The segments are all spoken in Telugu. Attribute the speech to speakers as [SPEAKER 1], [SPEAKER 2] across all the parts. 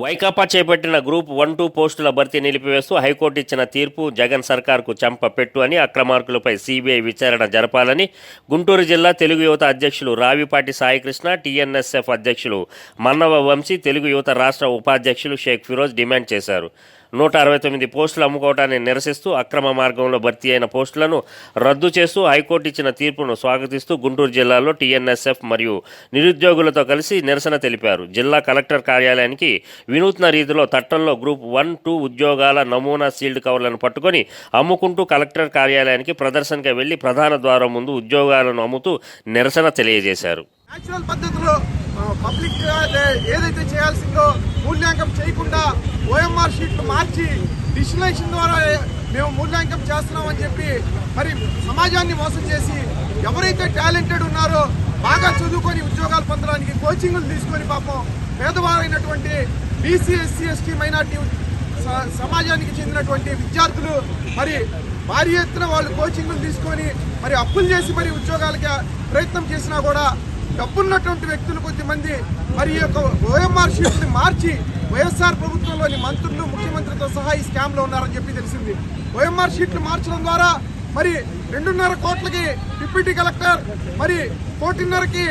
[SPEAKER 1] వైకాపా చేపట్టిన గ్రూప్ వన్ టూ పోస్టుల భర్తీ నిలిపివేస్తూ హైకోర్టు ఇచ్చిన తీర్పు జగన్ సర్కార్కు చెంప పెట్టు అని అక్రమార్కులపై సీబీఐ విచారణ జరపాలని గుంటూరు జిల్లా తెలుగు యువత అధ్యక్షులు రావిపాటి సాయికృష్ణ టీఎన్ఎస్ఎఫ్ అధ్యక్షులు మన్నవ వంశీ తెలుగు యువత రాష్ట్ర ఉపాధ్యక్షులు షేక్ ఫిరోజ్ డిమాండ్ చేశారు. నూట అరవై తొమ్మిది పోస్టులు అమ్ముకోవటాన్ని నిరసిస్తూ అక్రమ మార్గంలో భర్తీ అయిన పోస్టులను రద్దు చేస్తూ హైకోర్టు ఇచ్చిన తీర్పును స్వాగతిస్తూ గుంటూరు జిల్లాలో టీఎన్ఎస్ఎఫ్ మరియు నిరుద్యోగులతో కలిసి నిరసన తెలిపారు. జిల్లా కలెక్టర్ కార్యాలయానికి వినూత్న రీతిలో తట్టంలో గ్రూప్ వన్ టూ ఉద్యోగాల నమూనా సీల్డ్ కవర్లను పట్టుకొని అమ్ముకుంటూ కలెక్టర్ కార్యాలయానికి ప్రదర్శనగా వెళ్ళి ప్రధాన ద్వారం ముందు ఉద్యోగాలను అమ్ముతూ నిరసన తెలియజేశారు.
[SPEAKER 2] న్యాచురల్ పద్ధతిలో పబ్లిక్ ఏదైతే చేయాల్సిందో మూల్యాంకం చేయకుండా ఓఎంఆర్ షీట్లు మార్చి డిస్టినేషన్ ద్వారా మేము మూల్యాంకం చేస్తున్నామని చెప్పి మరి సమాజాన్ని మోసం చేసి ఎవరైతే టాలెంటెడ్ ఉన్నారో బాగా చదువుకొని ఉద్యోగాలు పొందడానికి కోచింగ్లు తీసుకొని పాపం పేదవారైనటువంటి బీసీ ఎస్సీ ఎస్టీ మైనార్టీ స- సమాజానికి చెందినటువంటి విద్యార్థులు మరి భారీ ఎత్తున వాళ్ళు కోచింగ్లు తీసుకొని మరి అప్పులు చేసి మరి ఉద్యోగాలకి ప్రయత్నం చేసినా కూడా డబ్బున్నటువంటి వ్యక్తులు కొద్దిమంది మరి యొక్క ఓఎంఆర్ షీట్ని మార్చి వైఎస్ఆర్ ప్రభుత్వంలోని మంత్రులు ముఖ్యమంత్రితో సహా ఈ స్కామ్లో ఉన్నారని చెప్పి తెలిసింది. ఓఎంఆర్ షీట్లు మార్చడం ద్వారా మరి రెండున్నర కోట్లకి డిప్యూటీ కలెక్టర్ మరి కోటిన్నరకి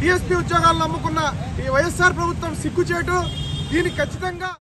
[SPEAKER 2] డిఎస్పీ ఉద్యోగాలను నమ్ముకున్న ఈ వైఎస్ఆర్ ప్రభుత్వం సిగ్గుచేటు. దీనికి ఖచ్చితంగా